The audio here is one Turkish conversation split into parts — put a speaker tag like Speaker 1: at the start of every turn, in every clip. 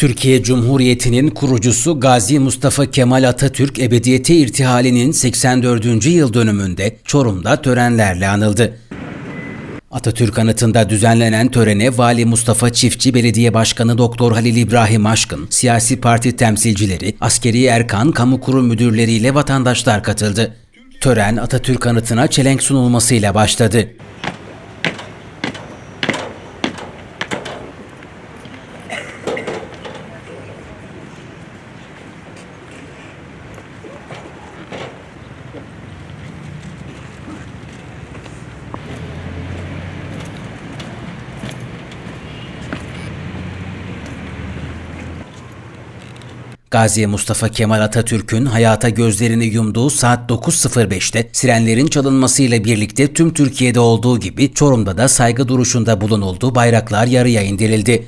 Speaker 1: Türkiye Cumhuriyeti'nin kurucusu Gazi Mustafa Kemal Atatürk ebediyete irtihalinin 84. yıl dönümünde Çorum'da törenlerle anıldı. Atatürk anıtında düzenlenen törene Vali Mustafa Çiftçi Belediye Başkanı Doktor Halil İbrahim Aşkın, siyasi parti temsilcileri, askeri erkan, kamu kurum müdürleriyle vatandaşlar katıldı. Tören Atatürk anıtına çelenk sunulmasıyla başladı. Gazi Mustafa Kemal Atatürk'ün hayata gözlerini yumduğu saat 9.05'te sirenlerin çalınmasıyla birlikte tüm Türkiye'de olduğu gibi Çorum'da da saygı duruşunda bulunuldu, bayraklar yarıya indirildi.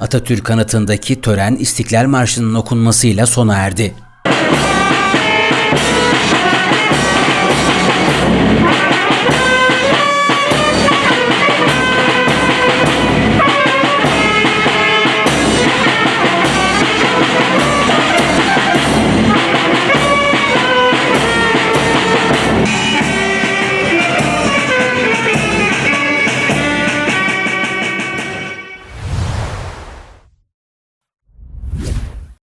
Speaker 1: Atatürk anıtındaki tören İstiklal Marşı'nın okunmasıyla sona erdi.